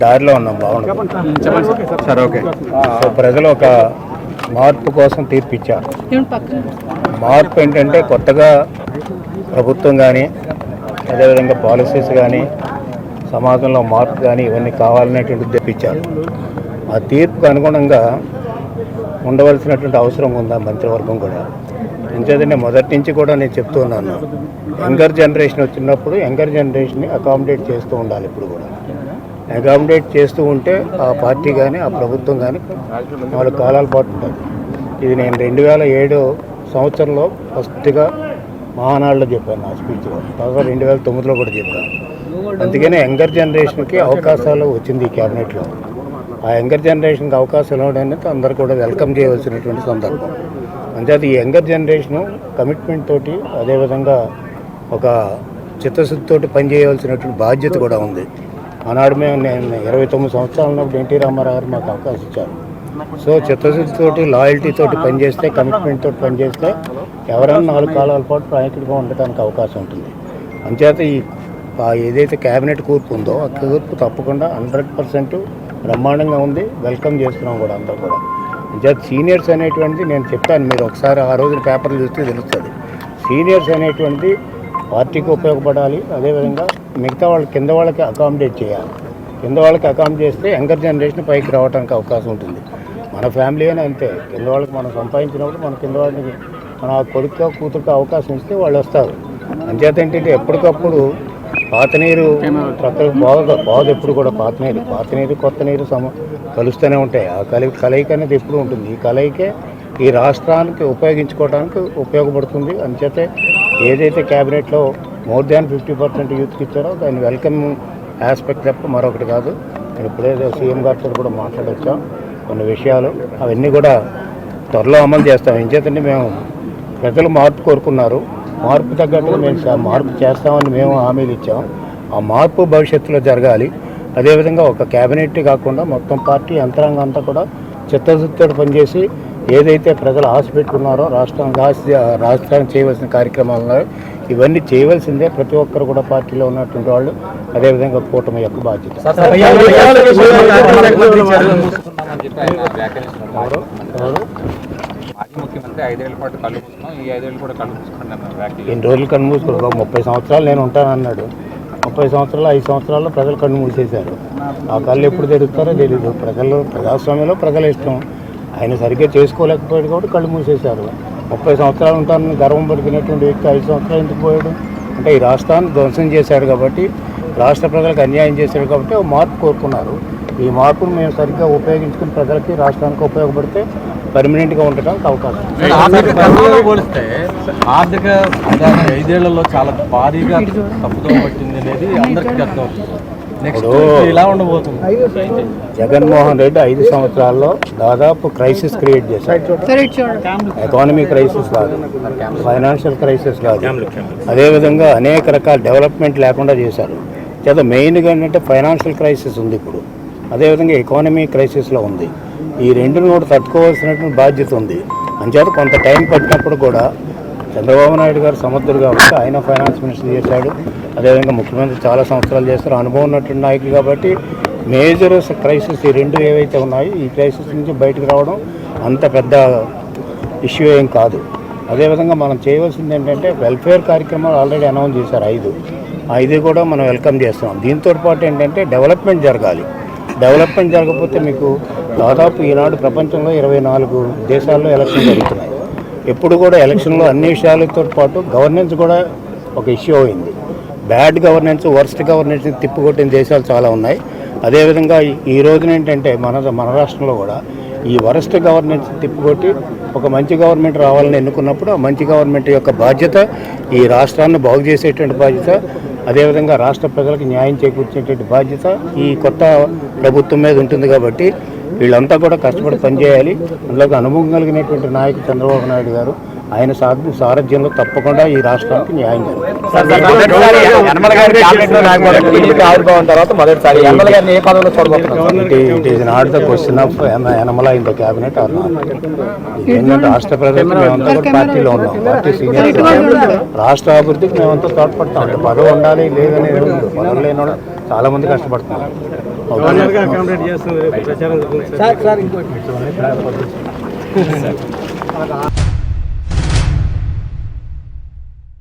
దారిలో ఉన్నాం బాగుంది సార్ ఓకే సో ప్రజలు ఒక మార్పు కోసం తీర్పిచ్చారు మార్పు ఏంటంటే కొత్తగా ప్రభుత్వం కానీ అదేవిధంగా పాలసీస్ కానీ సమాజంలో మార్పు కానీ ఇవన్నీ కావాలనేటువంటి తెప్పించారు ఆ తీర్పుకు అనుగుణంగా ఉండవలసినటువంటి అవసరం ఉందా మంత్రివర్గం కూడా? ఎంచేతంటే మొదటి నుంచి కూడా నేను చెప్తూ ఉన్నాను. యంగర్ జనరేషన్ వచ్చినప్పుడు యంగర్ జనరేషన్ని అకామిడేట్ చేస్తూ ఉండాలి ఇప్పుడు కూడా. అకామిడేట్ చేస్తూ ఉంటే ఆ పార్టీ కానీ ఆ ప్రభుత్వం కానీ వాళ్ళ కాలాల పాటు ఉంటుంది ఇది నేను రెండు వేల ఏడు సంవత్సరంలో ఫస్ట్గా మహానాడులో చెప్పాను నా స్పీచ్లో తర్వాత రెండు వేల తొమ్మిదిలో కూడా చెప్పాను. అందుకనే యంగర్ జనరేషన్కి అవకాశాలు వచ్చింది ఈ క్యాబినెట్లో. ఆ యంగర్ జనరేషన్కి అవకాశం ఇవ్వడం అనేది అందరూ కూడా వెల్కమ్ చేయవలసినటువంటి సందర్భం. అంతేత ఈ యంగర్ జనరేషను కమిట్మెంట్ తోటి అదేవిధంగా ఒక చిత్తశుద్ధితోటి పనిచేయవలసినటువంటి బాధ్యత కూడా ఉంది. ఆనాడు మేము నేను ఇరవై తొమ్మిది సంవత్సరాలు ఉన్నప్పుడు ఎన్టీ రామారావు గారు మాకు అవకాశం ఇచ్చారు. సో చిత్తశుద్ధితోటి లాయల్టీతోటి పనిచేస్తే కమిట్మెంట్ తోటి పనిచేస్తే ఎవరైనా నాలుగు కాలాల పాటు ప్రయాణికుడిగా ఉండటానికి అవకాశం ఉంటుంది. అంచేత ఈ ఏదైతే క్యాబినెట్ కూర్పు ఉందో ఆ కూర్పు తప్పకుండా హండ్రెడ్ పర్సెంట్ బ్రహ్మాండంగా ఉంది. వెల్కమ్ చేస్తున్నాం కూడా అంతా కూడా. అంచేత సీనియర్స్ అనేటువంటిది నేను చెప్పాను మీరు ఒకసారి ఆ రోజున పేపర్లు చూస్తే తెలుస్తుంది. సీనియర్స్ అనేటువంటిది పార్టీకి ఉపయోగపడాలి. అదేవిధంగా మిగతా వాళ్ళ కింద వాళ్ళకి అకామిడేట్ చేయాలి. కింద వాళ్ళకి అకామిడేట్ చేస్తే యంగర్ జనరేషన్ పైకి రావడానికి అవకాశం ఉంటుంది. మన ఫ్యామిలీ అయినా అంతే. కింద వాళ్ళకి మనం సంపాదించినప్పుడు మన కింద వాళ్ళకి మన కొడుకు కూతురుకు అవకాశం ఇస్తే వాళ్ళు వస్తారు. అంచేత ఏంటంటే ఎప్పటికప్పుడు పాత నీరు ప్రకృతి బాగా బాగా ఎప్పుడు కూడా పాత నీరు పాత నీరు కొత్త నీరు సమ కలుస్తూనే ఉంటాయి. ఆ కలి కలయిక అనేది ఎప్పుడు ఉంటుంది? ఈ కలయికే ఈ రాష్ట్రానికి ఉపయోగించుకోవడానికి ఉపయోగపడుతుంది. అంచేతే ఏదైతే క్యాబినెట్లో మోర్ దాన్ ఫిఫ్టీ పర్సెంట్ యూత్కి ఇచ్చారో దాని వెల్కమ్ ఆస్పెక్ట్ తప్ప మరొకటి కాదు. నేను ఇప్పుడే సీఎం గారితో కూడా మాట్లాడొచ్చాం. కొన్ని విషయాలు అవన్నీ కూడా త్వరలో అమలు చేస్తాం. ఏం చేతంటే మేము ప్రజలు మార్పు కోరుకున్నారు. మార్పు తగ్గట్టుగా మేము మార్పు చేస్తామని మేము హామీలు ఇచ్చాం ఆ మార్పు భవిష్యత్తులో జరగాలి అదేవిధంగా ఒక క్యాబినెట్ కాకుండా మొత్తం పార్టీ యంత్రాంగం అంతా కూడా చిత్తశుద్ధితో పనిచేసి ఏదైతే ప్రజలు ఆశ పెట్టుకున్నారో రాష్ట్రం రాష్ట్రానికి చేయవలసిన కార్యక్రమాలు ఉన్నాయో ఇవన్నీ చేయవలసిందే ప్రతి ఒక్కరు కూడా పార్టీలో ఉన్నటువంటి వాళ్ళు అదేవిధంగా కూటమి యొక్క బాధ్యత ఎవరు? మాజీ ముఖ్యమంత్రి ఐదేళ్ళ పాటు కళ్ళు మూసుకున్నాం. ఈ ఐదేళ్ళు కూడా కళ్ళు మూసుకుంటాం ఎన్ని రోజులు కన్ను మూసుకున్నారు ముప్పై సంవత్సరాలు నేను ఉంటానన్నాడు ముప్పై సంవత్సరాలు ఐదు సంవత్సరాల్లో ప్రజలు కన్ను మూసేశారు. ఆ కళ్ళు ఎప్పుడు తెరుస్తారో తెలియదు ప్రజలు ప్రజాస్వామ్యంలో ప్రజల ఇష్టం. ఆయన సరిగ్గా చేసుకోలేకపోయాడు కాబట్టి కళ్ళు మూసేశారు. ముప్పై సంవత్సరాలు ఉంటానని గర్వం పడిపోయినటువంటి వ్యక్తి ఐదు సంవత్సరాలు ఎందుకు పోయాడు? అంటే ఈ రాష్ట్రాన్ని ధ్వంసం చేశాడు కాబట్టి రాష్ట్ర ప్రజలకు అన్యాయం చేశాడు కాబట్టి ఒక మార్పు కోరుకున్నారు. ఈ మార్పును మేము సరిగ్గా ఉపయోగించుకుని ప్రజలకి రాష్ట్రానికి ఉపయోగపడితే పర్మనెంట్గా ఉండటానికి అవకాశం. ఆర్థిక ఐదేళ్ళలో చాలా భారీగా తప్పుదో పట్టింది అనేది అందరికీ అర్థం జగన్మోహన్ రెడ్డి ఐదు సంవత్సరాల్లో దాదాపు క్రైసిస్ క్రియేట్ చేశాడు. సరే ఇటు చూడండి. ఎకానమీ క్రైసిస్ కాదు ఫైనాన్షియల్ క్రైసిస్ కాదు. అదేవిధంగా అనేక రకాల డెవలప్మెంట్ లేకుండా చేశారు. చేత మెయిన్గా ఏంటంటే ఫైనాన్షియల్ క్రైసిస్ ఉంది ఇప్పుడు. అదేవిధంగా ఎకానమీ క్రైసిస్లో ఉంది. ఈ రెండును కూడా తట్టుకోవాల్సినటువంటి బాధ్యత ఉంది. అంచేత కొంత టైం పట్టినప్పుడు కూడా చంద్రబాబు నాయుడు గారు సమర్థుడు కాబట్టి ఆయన ఫైనాన్స్ మినిస్టర్ చేశాడు. అదేవిధంగా ముఖ్యమంత్రి చాలా సంవత్సరాలు చేస్తారు. అనుభవం ఉన్నటువంటి నాయకులు కాబట్టి మేజర్ క్రైసిస్ ఈ రెండు ఏవైతే ఉన్నాయో ఈ క్రైసిస్ నుంచి బయటకు రావడం అంత పెద్ద ఇష్యూ ఏం కాదు. అదేవిధంగా మనం చేయవలసింది ఏంటంటే వెల్ఫేర్ కార్యక్రమాలు ఆల్రెడీ అనౌన్స్ చేశారు ఐదు. ఐదు కూడా మనం వెల్కమ్ చేస్తున్నాం. దీంతో పాటు ఏంటంటే డెవలప్మెంట్ జరగాలి. డెవలప్మెంట్ జరగకపోతే మీకు దాదాపు ఈనాడు ప్రపంచంలో ఇరవై నాలుగు దేశాల్లో ఎలక్షన్ జరుగుతున్నాయి. ఎప్పుడు కూడా ఎలక్షన్లో అన్ని విషయాలతో పాటు గవర్నెన్స్ కూడా ఒక ఇష్యూ అయింది. బ్యాడ్ గవర్నెన్స్ వర్స్ట్ గవర్నెన్స్ తిప్పికొట్టిన దేశాలు చాలా ఉన్నాయి. అదేవిధంగా ఈ- రోజున ఏంటంటే మన మన రాష్ట్రంలో కూడా ఈ వరస్ట్ గవర్నెన్స్ తిప్పికొట్టి ఒక మంచి గవర్నమెంట్ రావాలని ఎన్నుకున్నప్పుడు ఆ మంచి గవర్నమెంట్ యొక్క బాధ్యత ఈ రాష్ట్రాన్ని బాగు చేసేటువంటి బాధ్యత అదేవిధంగా రాష్ట్ర ప్రజలకు న్యాయం చేకూర్చేటువంటి బాధ్యత ఈ కొత్త ప్రభుత్వం మీద ఉంటుంది కాబట్టి వీళ్ళంతా కూడా కష్టపడి పనిచేయాలి. అందులోకి అనుభవం కలిగినటువంటి నాయకుడు చంద్రబాబు నాయుడు గారు ఆయన సార- సారథ్యంలో తప్పకుండా ఈ రాష్ట్రానికి న్యాయం it is not the question of Yanamala in the cabinet or ఏంటంటే రాష్ట్ర ప్రజలకు మేమంతా పార్టీలో ఉన్నాం. పార్టీ సీనియర్ రాష్ట్ర అభివృద్ధికి మేమంతా తోడ్పడతాం. అంటే పదవి ఉండాలి లేదని. పదవి లేని వాళ్ళు చాలా మంది కష్టపడుతున్నారు. సార్ సార్ ఇంకోటి.